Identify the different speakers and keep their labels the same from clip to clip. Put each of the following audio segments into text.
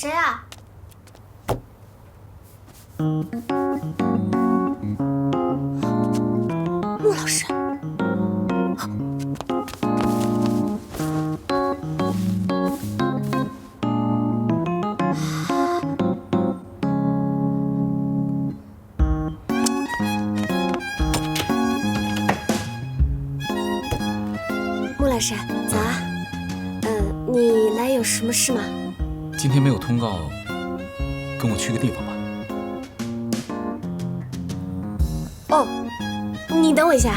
Speaker 1: 谁啊？穆老师。穆老师，早啊。嗯，你来有什么事吗？
Speaker 2: 今天没有通告，跟我去个地方吧。
Speaker 1: 哦，你等我一下。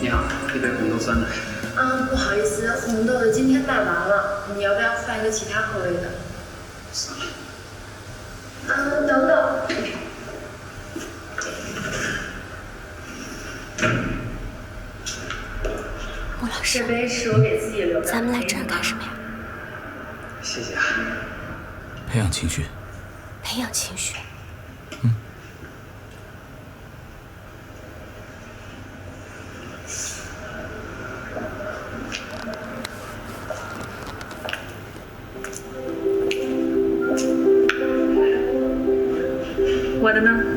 Speaker 3: 你好，一杯红豆酸奶。
Speaker 4: 嗯，不好意思，红豆的今天卖完了，你要不要换一个其他口味的？
Speaker 3: 算了，
Speaker 4: 嗯，等等，
Speaker 1: 穆老师
Speaker 4: 这，杯是我给自己留的。
Speaker 1: 咱们来这儿干什么呀？
Speaker 3: 谢谢啊。
Speaker 2: 培养情绪，
Speaker 1: 培养情绪。
Speaker 4: 嗯我的呢？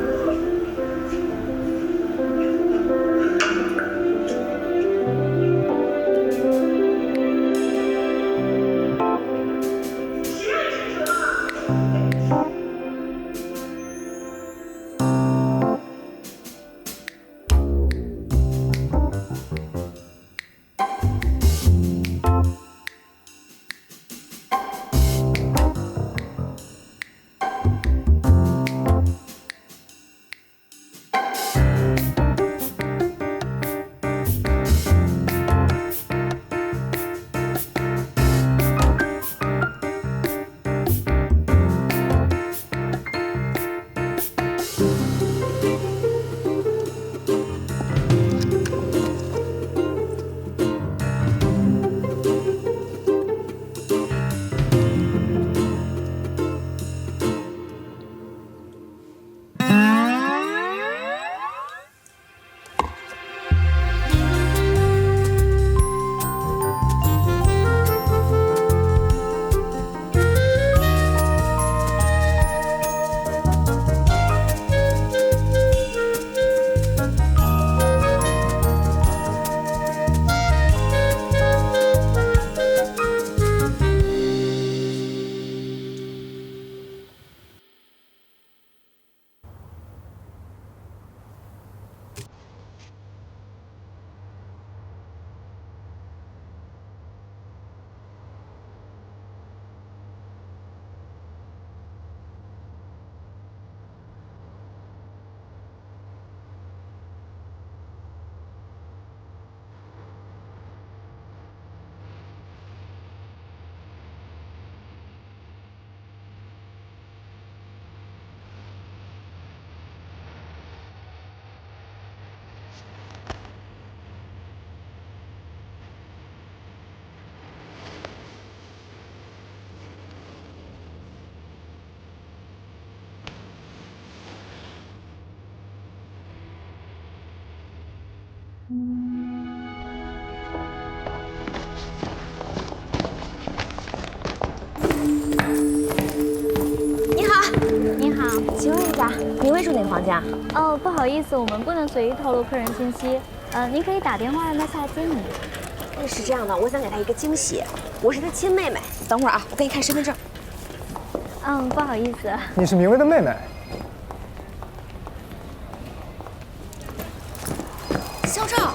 Speaker 1: 你好，
Speaker 5: 你好，
Speaker 1: 请问一下，你会住哪个房间啊？
Speaker 5: 哦，不好意思，我们不能随意透露客人信息。呃，您可以打电话让他下来接你。
Speaker 1: 是这样的，我想给他一个惊喜，我是他亲妹妹。等会儿啊，我给你看身份证。
Speaker 5: 嗯，不好意思，
Speaker 6: 你是明威的妹妹，
Speaker 1: 肖照，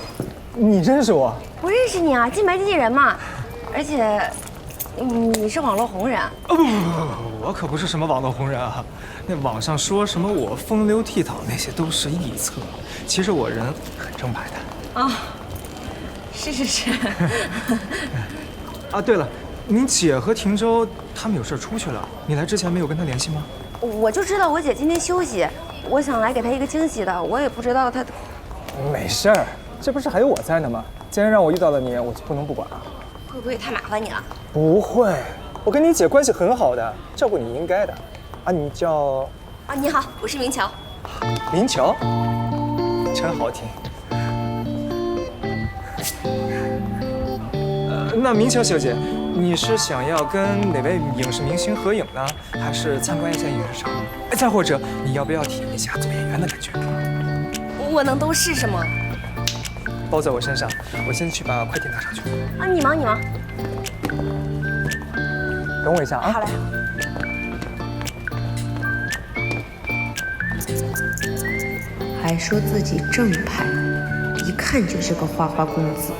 Speaker 6: 你认识我？
Speaker 1: 我认识你啊，金牌经纪人嘛，而且，嗯你是网络红人。
Speaker 6: 哦不不不不，我可不是什么网络红人啊！那网上说什么我风流倜傥那些都是臆测，其实我人很正派的。
Speaker 1: 啊、是是是。
Speaker 6: 啊，对了，你姐和婷州他们有事出去了，你来之前没有跟她联系吗？
Speaker 1: 我就知道我姐今天休息，我想来给她一个惊喜的，我也不知道她。
Speaker 6: 没事儿，这不是还有我在呢吗？既然让我遇到了你，我就不能不管啊。
Speaker 1: 会不会太麻烦你了？
Speaker 6: 不会，我跟你姐关系很好的，照顾你应该的。啊，你叫
Speaker 1: 啊，你好，我是明乔。
Speaker 6: 明乔，真好听。呃，那明桥小姐，你是想要跟哪位影视明星合影呢，还是参观一下影视城？哎再或者，你要不要体验一下做演员的感觉？
Speaker 1: 我能都是什么？
Speaker 6: 包在我身上，我先去把快递拿上去。
Speaker 1: 啊，你忙你忙。
Speaker 6: 等我一下啊。
Speaker 1: 好嘞。
Speaker 7: 还说自己正派，一看就是个花花公子。